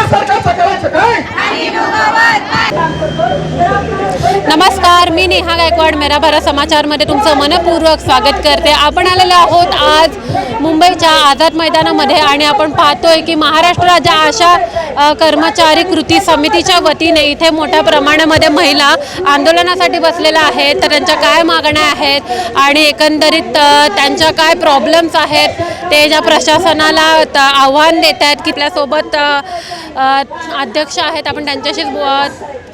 सरकारचं करायचं काय? नमस्कार मी नेहा गायकवाड मेरा भारत समाचारमध्ये तुमचं मनपूर्वक स्वागत करते. आपण आलेलो आहोत आज मुंबईच्या आझाद मैदानामध्ये आणि आपण पाहतोय की महाराष्ट्र राज्य आशा कर्मचारी कृती समितीच्या वतीने इथे मोठ्या प्रमाणामध्ये महिला आंदोलनासाठी बसलेल्या आहेत तर त्यांच्या काय मागण्या आहेत आणि एकंदरीत त्यांच्या काय प्रॉब्लेम्स आहेत ते ज्या प्रशासनाला आव्हान देत आहेत की त्यासोबत अध्यक्ष आहेत आपण त्यांच्याशीच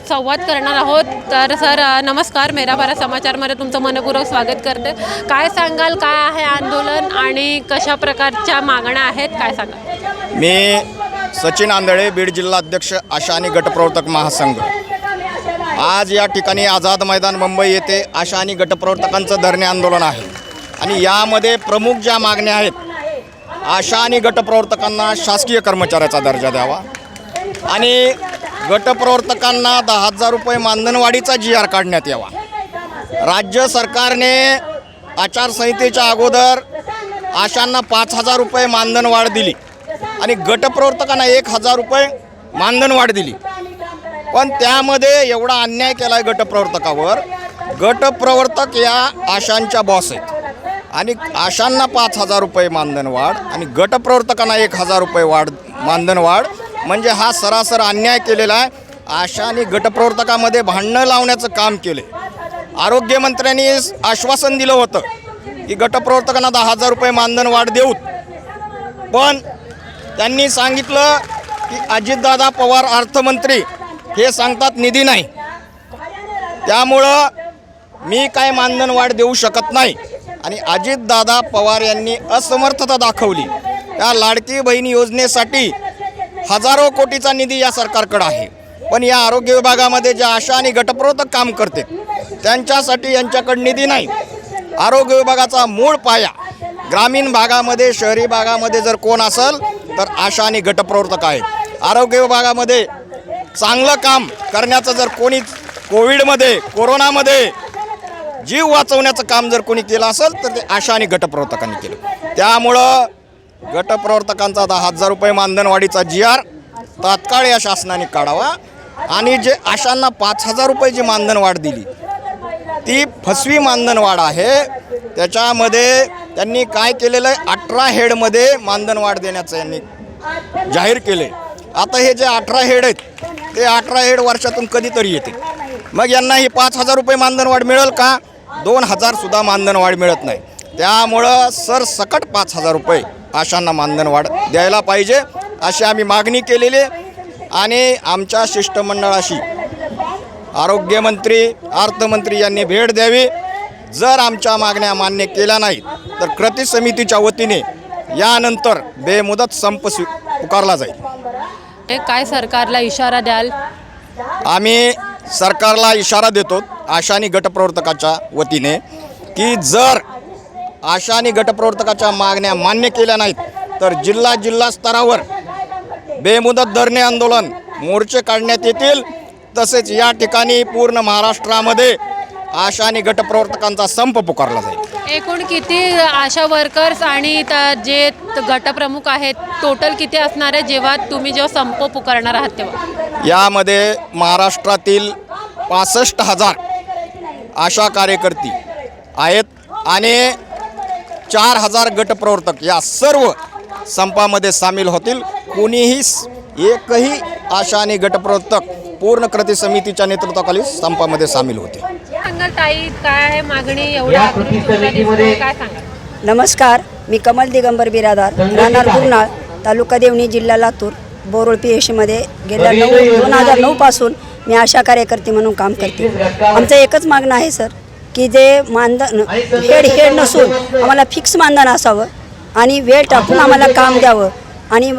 संवाद करणार आहोत. तर सर नमस्कार. मेरा भारत समाचारमध्ये तुमचं मनपूर्वक स्वागत करते. काय सांगाल काय आहे आंदोलन आणि कशा प्रकारच्या मागण्या आहेत? काय सांगाल? मी सचिन आंधळे बीड जिल्हा अध्यक्ष आशा आणि गटप्रवर्तक महासंघ. आज या ठिकाणी आझाद मैदान मुंबई येथे आशा आणि गटप्रवर्तकांचं धरणे आंदोलन आहे. आणि यामध्ये प्रमुख ज्या मागण्या आहेत आशा आणि गटप्रवर्तकांना शासकीय कर्मचाऱ्याचा दर्जा द्यावा. आणि गटप्रवर्तकांना दहा हजार रुपये मानधनवाढीचा जी आर काढण्यात यावा. राज्य सरकारने आचारसंहितेच्या अगोदर आशांना पाच हजार रुपये मानधन वाढ दिली. आणि गटप्रवर्तकांना एक हजार रुपये मानधन वाढ दिली. पण त्यामध्ये एवढा अन्याय केला आहे गटप्रवर्तकावर गटप्रवर्तक या आशांच्या बॉस आहेत. आणि आशांना पाच हजार रुपये मानधन वाढ आणि गटप्रवर्तकांना एक हजार रुपये वाढ मानधन वाढ म्हणजे हा सरासर अन्याय केलेला आहे. आशा आणि गटप्रवर्तकामध्ये भांडणं लावण्याचं काम केले आरोग्यमंत्र्यांनी आश्वासन दिलं होतं की गटप्रवर्तकांना दहा हजार रुपये मानधन वाढ देऊत. पण त्यांनी सांगितलं की अजितदादा पवार अर्थमंत्री हे सांगतात निधी नाही. त्यामुळं मी काय मानधन वाढ देऊ शकत नाही. आणि अजितदादा पवार यांनी असमर्थता दाखवली. त्या लाडकी बहीण योजनेसाठी हजारो कोटीचा निधी या सरकारकडे आहे. पण या आरोग्य विभागामध्ये ज्या आशा आणि गटप्रवर्तक काम करते त्यांच्यासाठी यांच्याकडे निधी नाही. आरोग्य विभागाचा मूळ पाया ग्रामीण भागामध्ये शहरी भागामध्ये जर कोण असेल तर आशा आणि गटप्रवर्तक आहेत आरोग्य विभागामध्ये चांगलं काम करण्याचं जर कोणी कोविडमध्ये कोरोनामध्ये जीव वाचवण्याचं काम जर कोणी केलं असेल तर ते आशा आणि गटप्रवर्तकांनी केलं. त्यामुळं गटप्रवर्तकांचा दहा हजार रुपये मानधनवाढीचा जी आर तात्काळ या शासनाने काढावा आणि जे आशांना पाच हजार रुपये जी मानधनवाढ दिली ती फसवी मानधनवाढ आहे. त्याच्यामध्ये त्यांनी काय केलेलं आहे? अठरा हेडमध्ये मानधनवाढ देण्याचं यांनी जाहीर केले आता हे जे अठरा हेड आहेत ते अठरा हेड वर्षातून कधीतरी येते मग यांना ही पाच हजार रुपये मानधनवाढ मिळेल का? दोन हजारसुद्धा मानधनवाढ मिळत नाही. त्यामुळं सरसकट पाच हजार रुपये आशांना मानधनवाढ द्यायला पाहिजे अशी आम्ही मागणी केलेली आहे. आणि आमच्या शिष्टमंडळाशी आरोग्यमंत्री अर्थमंत्री यांनी भेट द्यावी. जर आमच्या मागण्या मान्य केल्या नाहीत तर कृती समितीच्या वतीने यानंतर बेमुदत संप स्वी पुकारला जाईल. काय सरकारला इशारा द्याल? आम्ही सरकारला इशारा देतो. आशा आणि गटप्रवर्तकाच्या वतीने की जर आशा आणि गटप्रवर्तकाच्या मागण्या मान्य केल्या नाहीत तर जिल्हा जिल्हा स्तरावर बेमुदत धरणे आंदोलन मोर्चे काढण्यात येतील. तसेच या ठिकाणी पूर्ण महाराष्ट्रामध्ये आशा आणि गटप्रवर्तकांचा संप पुकारला जाईल. एकूण किती आशा वर्कर्स आणि जे गटप्रमुख आहेत टोटल किती असणार आहे जेव्हा तुम्ही जेव्हा संप पुकारणार आहात तेव्हा? यामध्ये महाराष्ट्रातील पासष्ट हजार आशा कार्यकर्ती आहेत आणि चार हजार गटप्रवर्तक या सर्व संपामध्ये सामील होतील. कोणीही एकही आशा आणि गटप्रवर्तक पूर्ण कृती समितीच्या नेतृत्वाखाली संपामध्ये सामील होते काय मागणी? नमस्कार मी कमल दिगंबर बिरादार राहणार गुरनाळ तालुका देवणी जिल्हा लातूर बोरोळ पी एच मध्ये गेल्या नऊ दोन हजार नऊपासून मी आशा कार्यकर्ते म्हणून काम करते. आमचं एकच मागणं आहे सर की जे मानधन हेड हेड नसून आम्हाला फिक्स मानधन असावं आणि वेळ टाकून आम्हाला काम द्यावं. आणि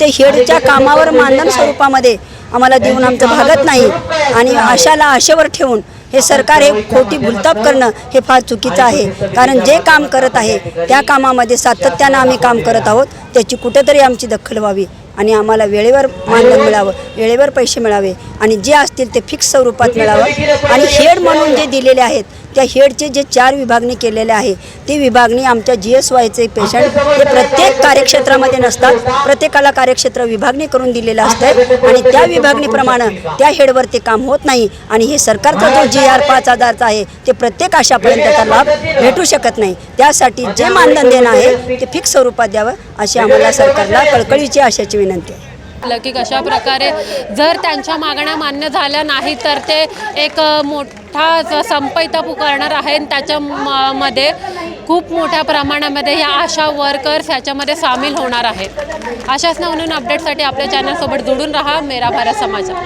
ते हेडच्या कामावर मानधन स्वरूपामध्ये आम्हाला देऊन आमचं भागत नाही. आणि आशाला आशेवर ठेवून हे सरकार हे खोटी भुलताप करणं हे फार चुकीचं आहे. कारण जे काम करत आहे त्या कामामध्ये सातत्यानं आम्ही काम करत आहोत त्याची कुठेतरी आमची दखल व्हावी. आणि आम्हाला वेळेवर मानधन मिळावं वेळेवर पैसे मिळावे आणि जे असतील ते फिक्स स्वरूपात मिळावं. आणि हेड म्हणून जे दिलेले आहेत त्या हेडचे जे चार विभागणी केलेले आहे ती विभागणी आमच्या जी एस वायचे पेशंट हे प्रत्येक कार्यक्षेत्रामध्ये नसतात. प्रत्येकाला कार्यक्षेत्र विभागणी करून दिलेलं असतं आणि त्या विभागणीप्रमाणे त्या हेडवरती काम होत नाही आणि हे सरकारचा जो जी आर पाच हजारचा आहे ते प्रत्येक आशापर्यंत त्याचा लाभ भेटू शकत नाही. त्यासाठी जे मानधन देणं आहे ते फिक्स स्वरूपात द्यावं अशी आम्हाला सरकारला कळकळीची आशाची विनंती आहे. की कशा प्रकारे जर त्यांच्या मागण्या मान्य झाल्या नाही तर ते एक मोठा संप इथं पुकारणार आहे आणि त्याच्या म- मध्ये खूप मोठ्या प्रमाणामध्ये या आशा वर्कर्स ह्याच्यामध्ये सामील होणार आहेत. अशाच नवनवीन अपडेटसाठी आपल्या चॅनलसोबत जोडून राहा. मेरा भारत समाचार.